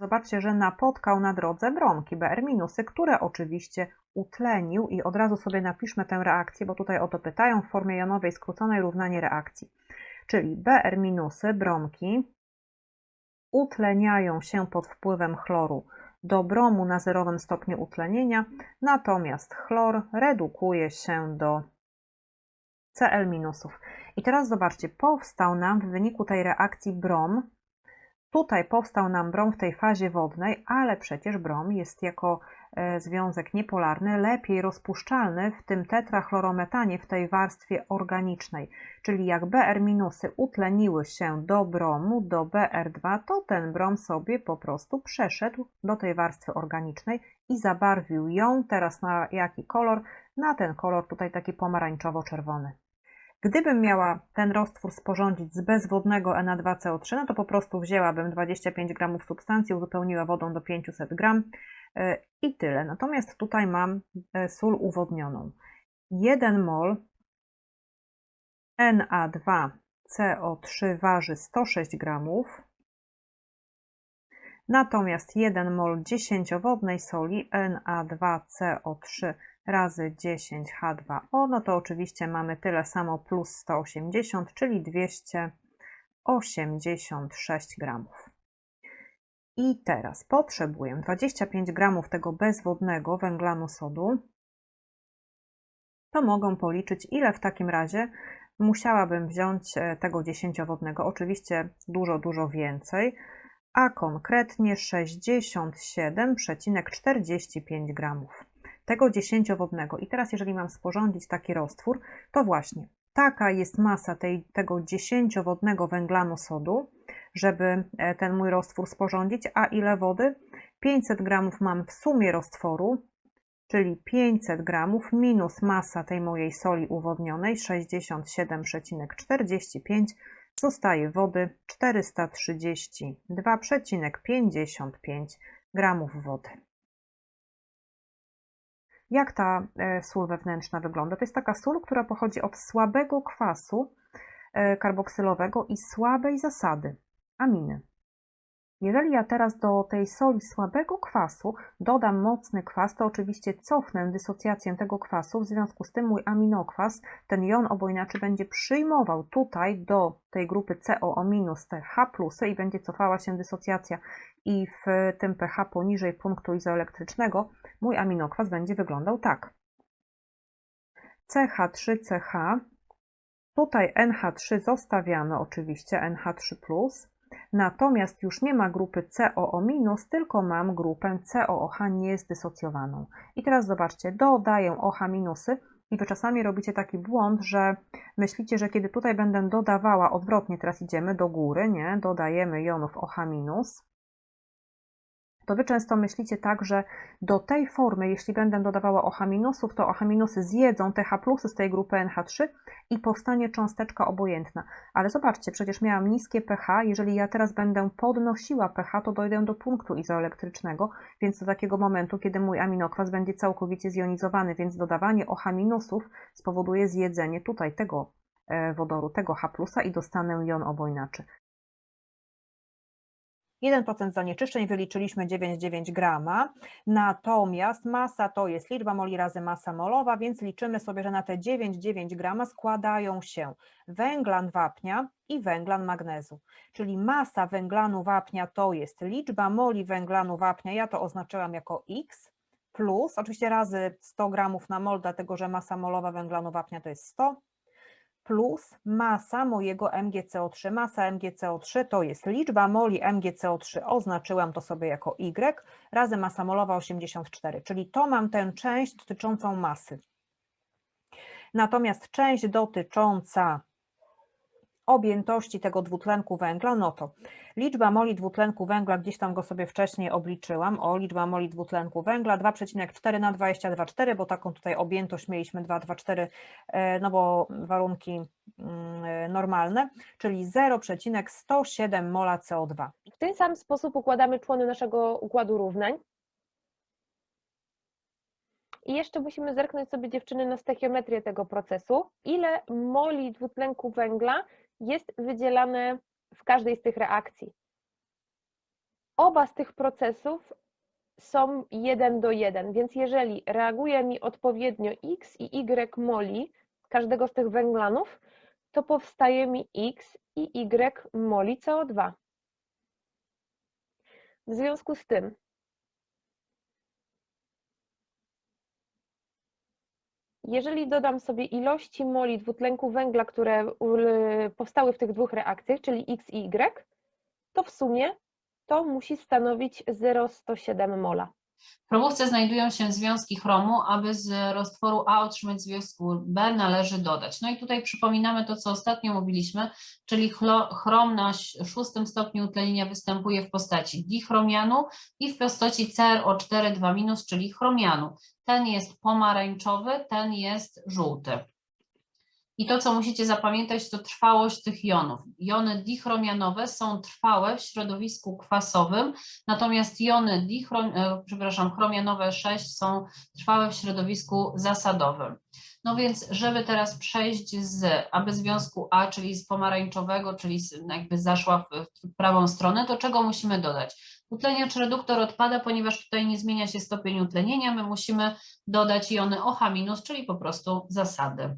Zobaczcie, że napotkał na drodze bromki Br które oczywiście utlenił i od razu sobie napiszmy tę reakcję, bo tutaj o to pytają w formie jonowej skróconej równanie reakcji. Czyli Br bromki, utleniają się pod wpływem chloru do bromu na zerowym stopniu utlenienia, natomiast chlor redukuje się do Cl. I teraz zobaczcie, powstał nam w wyniku tej reakcji brom. Tutaj powstał nam brom w tej fazie wodnej, ale przecież brom jest jako e, związek niepolarny lepiej rozpuszczalny w tym tetrachlorometanie w tej warstwie organicznej. Czyli jak Br utleniły się do bromu, do Br2, to ten brom sobie po prostu przeszedł do tej warstwy organicznej i zabarwił ją teraz na jaki kolor? Na ten kolor tutaj taki pomarańczowo-czerwony. Gdybym miała ten roztwór sporządzić z bezwodnego Na2CO3, no to po prostu wzięłabym 25 g substancji, uzupełniła wodą do 500 g e, i tyle. Natomiast tutaj mam e, sól uwodnioną. 1 mol Na2CO3 waży 106 g, natomiast 1 mol 10-wodnej soli Na2CO3 razy 10H2O, no to oczywiście mamy tyle samo plus 180, czyli 286 gramów. I teraz potrzebuję 25 gramów tego bezwodnego węglanu sodu. To mogą policzyć, ile w takim razie musiałabym wziąć e, tego 10-wodnego. Oczywiście dużo, dużo więcej, a konkretnie 67,45 gramów tego dziesięciowodnego. I teraz, jeżeli mam sporządzić taki roztwór, to właśnie taka jest masa tej, tego dziesięciowodnego węglanu sodu, żeby e, ten mój roztwór sporządzić. A ile wody? 500 gramów mam w sumie roztworu, czyli 500 gramów minus masa tej mojej soli uwodnionej 67,45 zostaje wody 432,55 gramów wody. Jak ta e, sól wewnętrzna wygląda? To jest taka sól, która pochodzi od słabego kwasu e, karboksylowego i słabej zasady aminy. Jeżeli ja teraz do tej soli słabego kwasu dodam mocny kwas, to oczywiście cofnę dysocjację tego kwasu, w związku z tym mój aminokwas, ten jon obojnaczy będzie przyjmował tutaj do tej grupy CO minus te H plusy i będzie cofała się dysocjacja i w tym pH poniżej punktu izoelektrycznego mój aminokwas będzie wyglądał tak. CH3CH, tutaj NH3 zostawiamy oczywiście, NH3+, natomiast już nie ma grupy COO-, tylko mam grupę COOH niezdysocjowaną. I teraz zobaczcie, dodaję OH minusy i Wy czasami robicie taki błąd, że myślicie, że kiedy tutaj będę dodawała, odwrotnie teraz idziemy do góry, nie? Dodajemy jonów OH minus, to Wy często myślicie tak, że do tej formy, jeśli będę dodawała OH minusów, to OH minusy zjedzą te H plusy z tej grupy NH3 i powstanie cząsteczka obojętna. Ale zobaczcie, przecież miałam niskie pH, jeżeli ja teraz będę podnosiła pH, to dojdę do punktu izoelektrycznego, więc do takiego momentu, kiedy mój aminokwas będzie całkowicie zjonizowany, więc dodawanie OH minusów spowoduje zjedzenie tutaj tego e, wodoru, tego H i dostanę jon obojnaczy. 1% zanieczyszczeń wyliczyliśmy 9,9 grama, natomiast masa to jest liczba moli razy masa molowa, więc liczymy sobie, że na te 9,9 grama składają się węglan wapnia i węglan magnezu. Czyli masa węglanu wapnia to jest liczba moli węglanu wapnia, ja to oznaczyłam jako X, plus. Oczywiście razy 100 gramów na mol, dlatego że masa molowa węglanu wapnia to jest 100, plus masa mojego MgCO3. Masa MgCO3 to jest liczba moli MgCO3, oznaczyłam to sobie jako Y, razy masa molowa 84, czyli to mam tę część dotyczącą masy. Natomiast część dotycząca objętości tego dwutlenku węgla, no to liczba moli dwutlenku węgla, gdzieś tam go sobie wcześniej obliczyłam, o liczba moli dwutlenku węgla 2,4 na 22,4, bo taką tutaj objętość mieliśmy 2,24, e, no bo warunki mm, e, normalne, czyli 0,107 mola CO2. W ten sam sposób układamy człony naszego układu równań. I jeszcze musimy zerknąć sobie dziewczyny na stechiometrię tego procesu. Ile moli dwutlenku węgla jest wydzielane w każdej z tych reakcji. oba z tych procesów są 1 do 1, więc jeżeli reaguje mi odpowiednio X i Y moli każdego z tych węglanów, to powstaje mi X i Y moli CO2. W związku z tym jeżeli dodam sobie ilości moli dwutlenku węgla, które powstały w tych dwóch reakcjach, czyli X i Y, to w sumie to musi stanowić 0,107 mola. W chromówce znajdują się związki chromu, aby z roztworu A otrzymać związku B należy dodać. No i tutaj przypominamy to, co ostatnio mówiliśmy, czyli chrom na szóstym stopniu utlenienia występuje w postaci dichromianu i w postaci CrO4 czyli chromianu. Ten jest pomarańczowy, ten jest żółty. I to, co musicie zapamiętać, to trwałość tych jonów. Jony dichromianowe są trwałe w środowisku kwasowym, natomiast jony dichrom, e, przepraszam, chromianowe 6 są trwałe w środowisku zasadowym. No więc, żeby teraz przejść z aby związku A, czyli z pomarańczowego, czyli jakby zaszła w prawą stronę, to czego musimy dodać? Utleniacz reduktor odpada, ponieważ tutaj nie zmienia się stopień utlenienia, my musimy dodać jony OH-, czyli po prostu zasady.